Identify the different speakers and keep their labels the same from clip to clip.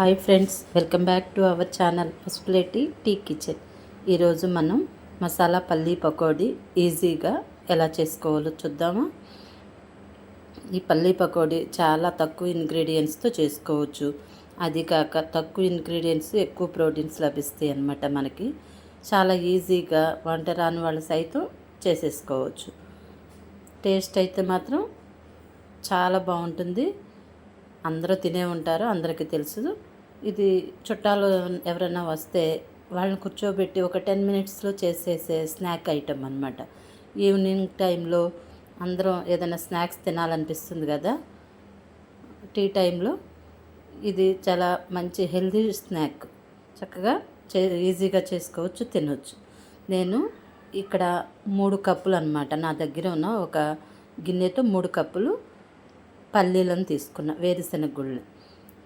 Speaker 1: Hi friends welcome back to our channel Pasupuleti T kitchen. ఈరోజు మనం మసాలా పల్లీ పకోడీ ఈజీగా ఎలా చేసుకోవాలో చూద్దామా? ఈ పల్లీ పకోడీ చాలా తక్కువ ఇంగ్రీడియంట్స్తో చేసుకోవచ్చు. అది కాక తక్కువ ఇంగ్రీడియంట్స్ ఎక్కువ ప్రోటీన్స్ లభిస్తాయి అన్నమాట మనకి. చాలా ఈజీగా వంట రాని వాళ్ళు సైతం చేసేసుకోవచ్చు. టేస్ట్ అయితే మాత్రం చాలా బాగుంటుంది. అందరూ తినే ఉంటారు అందరికీ తెలుసు. ఇది చుట్టాలు ఎవరైనా వస్తే వాళ్ళని కూర్చోబెట్టి ఒక టెన్ మినిట్స్లో చేసేసే స్నాక్ ఐటమ్ అనమాట ఈవినింగ్ టైంలో అందరం ఏదైనా స్నాక్స్ తినాలనిపిస్తుంది కదా? టీ టైంలో ఇది చాలా మంచి హెల్దీ స్నాక్. చక్కగా చే ఈజీగా చేసుకోవచ్చు తినవచ్చు నేను ఇక్కడ మూడు కప్పులు అనమాట నా దగ్గర ఉన్న ఒక గిన్నెతో మూడు కప్పులు పల్లీలను తీసుకున్న వేరుశెనగ గుళ్ళు.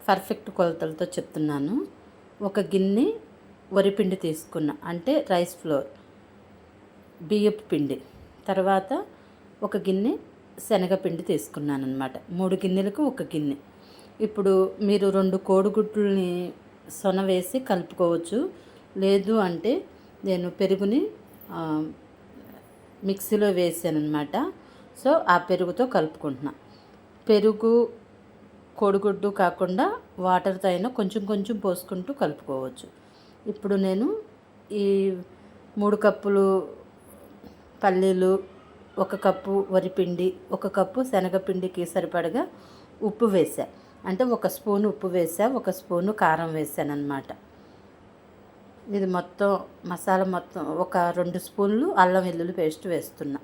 Speaker 1: పర్ఫెక్ట్ కొలతలతో చెప్తున్నాను. ఒక గిన్నె వరిపిండి తీసుకున్న అంటే రైస్ ఫ్లోర్ బియ్యపు పిండి. తర్వాత ఒక గిన్నె శనగపిండి తీసుకున్నాను అనమాట మూడు గిన్నెలకు ఒక గిన్నె. ఇప్పుడు మీరు రెండు కోడిగుడ్లని సొన వేసి కలుపుకోవచ్చు. లేదు అంటే నేను పెరుగుని మిక్సీలో వేసాను అనమాట సో ఆ పెరుగుతో కలుపుకుంటున్నా. పెరుగు కోడిగుడ్డు కాకుండా వాటర్తో అయినా కొంచెం కొంచెం పోసుకుంటూ కలుపుకోవచ్చు. ఇప్పుడు నేను ఈ మూడు కప్పులు పల్లీలు ఒక కప్పు వరిపిండి ఒక కప్పు శనగపిండికి సరిపడగా ఉప్పు వేసా అంటే ఒక స్పూన్ ఉప్పు వేసా ఒక స్పూను కారం వేసాను ఇది మొత్తం మసాలా మొత్తం ఒక రెండు స్పూన్లు అల్లం వెల్లుల్లి పేస్ట్ వేస్తున్నా.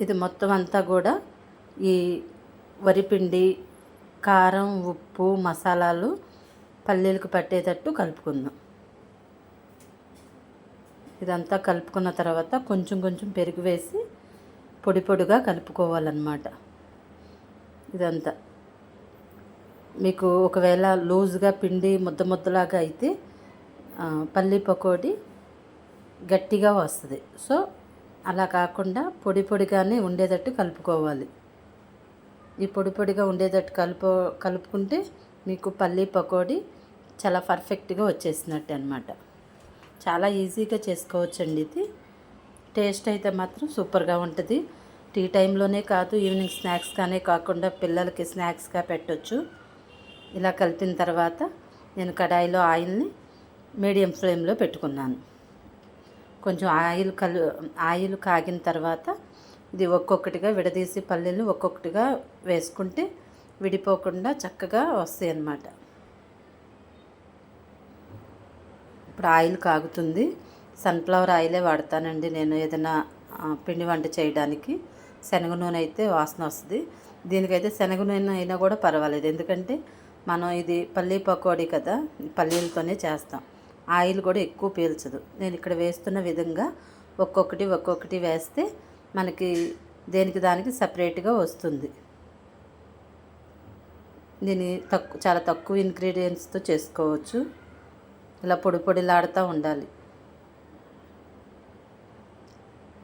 Speaker 1: ఇది మొత్తం అంతా కూడా ఈ వరిపిండి కారం ఉప్పు మసాలాలు పల్లీలకు పట్టేటట్టు కలుపుకుందాం. ఇదంతా కలుపుకున్న తర్వాత కొంచెం కొంచెం పెరుగు వేసి పొడి పొడిగా కలుపుకోవాలన్నమాట. ఇదంతా. మీకు ఒకవేళ లూజ్గా పిండి ముద్ద ముద్దలాగా అయితే పల్లీ పకోడీ గట్టిగా వస్తుంది. సో అలా కాకుండా పొడి పొడిగానే ఉండేటట్టు కలుపుకోవాలి. ఈ పొడి పొడిగా ఉండేటట్టు కలుపు కలుపుకుంటే మీకు పల్లీ పకోడీ చాలా పర్ఫెక్ట్గా వచ్చేసినట్టు అనమాట చాలా ఈజీగా చేసుకోవచ్చండి ఇది. టేస్ట్ అయితే మాత్రం సూపర్గా ఉంటుంది. టీ టైంలోనే కాదు ఈవినింగ్ స్నాక్స్ కానీ కాకుండా పిల్లలకి స్నాక్స్గా పెట్టొచ్చు. ఇలా కలిపిన తర్వాత నేను కడాయిలో ఆయిల్ని మీడియం ఫ్లేమ్లో పెట్టుకున్నాను. కొంచెం ఆయిల్ కలు ఆయిల్ కాగిన తర్వాత ఇది ఒక్కొక్కటిగా విడదీసి పల్లీలు ఒక్కొక్కటిగా వేసుకుంటే విడిపోకుండా చక్కగా వస్తాయి అన్నమాట. ఇప్పుడు ఆయిల్ కాగుతుంది. సన్ఫ్లవర్ ఆయిలే వాడతానండి నేను ఏదైనా పిండి వంట చేయడానికి. శనగ నూనె అయితే వాసన వస్తుంది. దీనికైతే శనగ నూనె అయినా కూడా పర్వాలేదు. ఎందుకంటే మనం ఇది పల్లీ పకోడీ కదా పల్లీలతోనే చేస్తాం. ఆయిల్ కూడా ఎక్కువ పీల్చదు. నేను ఇక్కడ వేస్తున్న విధంగా ఒక్కొక్కటి ఒక్కొక్కటి వేస్తే మనకి దేనికి దానికి సపరేట్గా వస్తుంది. దీన్ని తక్కువ చాలా తక్కువ ఇంగ్రీడియంట్స్తో చేసుకోవచ్చు. ఇలా పొడి పొడిలాడుతూ ఉండాలి.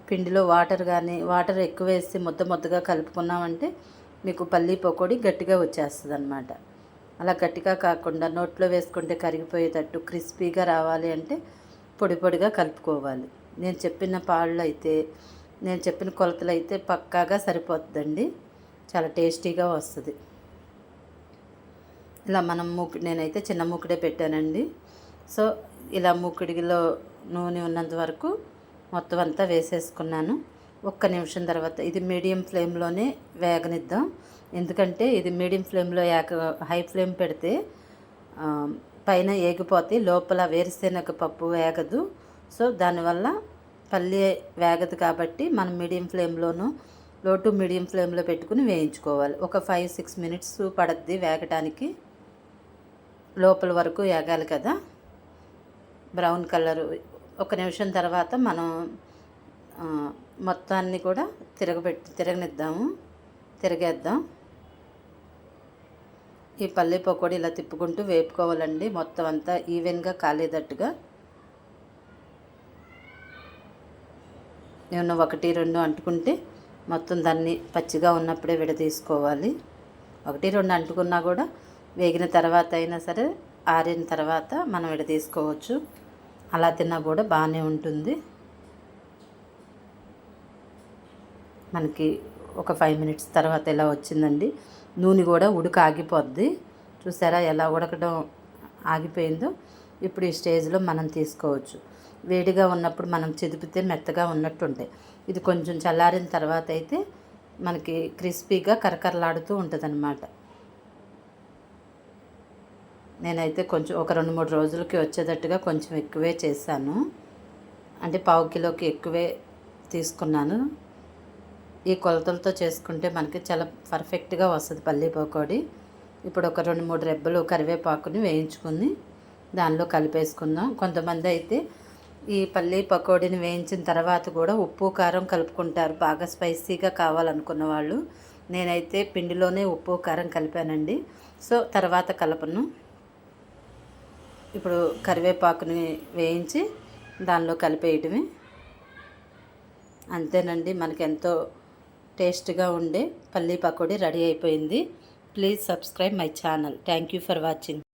Speaker 1: పిండిలో వాటర్ కానీ వాటర్ ఎక్కువ వేసి ముద్ద ముద్దగా కలుపుకున్నామంటే మీకు పల్లీ పకోడీ గట్టిగా వచ్చేస్తుంది అనమాట అలా గట్టిగా కాకుండా నోట్లో వేసుకుంటే కరిగిపోయేటట్టు క్రిస్పీగా రావాలి అంటే పొడి పొడిగా కలుపుకోవాలి. నేను చెప్పిన పాళ్ళు అయితే నేను చెప్పిన కొలతలు అయితే పక్కాగా సరిపోతుందండి. చాలా టేస్టీగా వస్తుంది. ఇలా మనం మూకి నేనైతే చిన్న మూకుడే పెట్టానండి. సో ఇలా మూకుడిలో నూనె ఉన్నంత వరకు మొత్తం అంతా వేసేసుకున్నాను. ఒక్క నిమిషం తర్వాత ఇది మీడియం ఫ్లేమ్లోనే వేగనిద్దాం. ఎందుకంటే ఇది మీడియం ఫ్లేమ్లో యాక హై ఫ్లేమ్ పెడితే పైన ఏగిపోతే లోపల వేరుశెనగ పప్పు వేగదు. సో దానివల్ల పల్లి వేగదు కాబట్టి మనం మీడియం ఫ్లేమ్లోనూ లో టు మీడియం ఫ్లేమ్లో పెట్టుకుని వేయించుకోవాలి. ఒక ఫైవ్ సిక్స్ మినిట్స్ పడద్ది వేగటానికి. లోపల వరకు వేగాలి కదా. బ్రౌన్ కలర్ ఒక నిమిషం తర్వాత మనం మొత్తాన్ని కూడా తిరగబెట్టి తిరగనిద్దాము. తిరగేద్దాం. ఈ పల్లె పకోడీ ఇలా తిప్పుకుంటూ వేపుకోవాలండి. మొత్తం అంతా ఈవెన్గా కాలేదట్టుగా ఏమన్నా ఒకటి రెండు అంటుకుంటే మొత్తం దాన్ని పచ్చిగా ఉన్నప్పుడే విడదీసుకోవాలి. ఒకటి రెండు అంటుకున్నా కూడా వేగిన తర్వాత అయినా సరే ఆరిన తర్వాత మనం విడదీసుకోవచ్చు. అలా తిన్నా కూడా బాగానే ఉంటుంది. మనకి ఒక ఫైవ్ మినిట్స్ తర్వాత ఎలా వచ్చిందండి? నూనె కూడా ఉడక ఆగిపోద్ది. చూసారా ఎలా ఉడకడం ఆగిపోయిందో? ఇప్పుడు ఈ స్టేజ్లో మనం తీసుకోవచ్చు. వేడిగా ఉన్నప్పుడు మనం చెదిపితే మెత్తగా ఉన్నట్టు ఉంటాయి ఇది కొంచెం చల్లారిన తర్వాత అయితే మనకి క్రిస్పీగా కరకరలాడుతూ ఉంటుంది అనమాట నేనైతే కొంచెం ఒక రెండు మూడు రోజులకి వచ్చేటట్టుగా కొంచెం ఎక్కువే చేశాను. అంటే పావు కిలోకి ఎక్కువే తీసుకున్నాను. ఈ కొలతలతో చేసుకుంటే మనకి చాలా పర్ఫెక్ట్గా వస్తుంది పల్లీ పకోడీ ఇప్పుడు ఒక రెండు మూడు రెబ్బలు కరివేపాకుని వేయించుకుని దానిలో కలిపేసుకుందాం. కొంతమంది అయితే ఈ పల్లీ పకోడీని వేయించిన తర్వాత కూడా ఉప్పు కారం కలుపుకుంటారు. బాగా స్పైసీగా కావాలనుకున్న వాళ్ళు. నేనైతే పిండిలోనే ఉప్పు కారం కలిపానండి. సో తర్వాత కలపను. ఇప్పుడు కరివేపాకుని వేయించి దానిలో కలిపేయటమే. అంతేనండి మనకి ఎంతో టేస్ట్గా ఉండే పల్లీ పకోడీ రెడీ అయిపోయింది. Please subscribe my channel. Thank you for watching.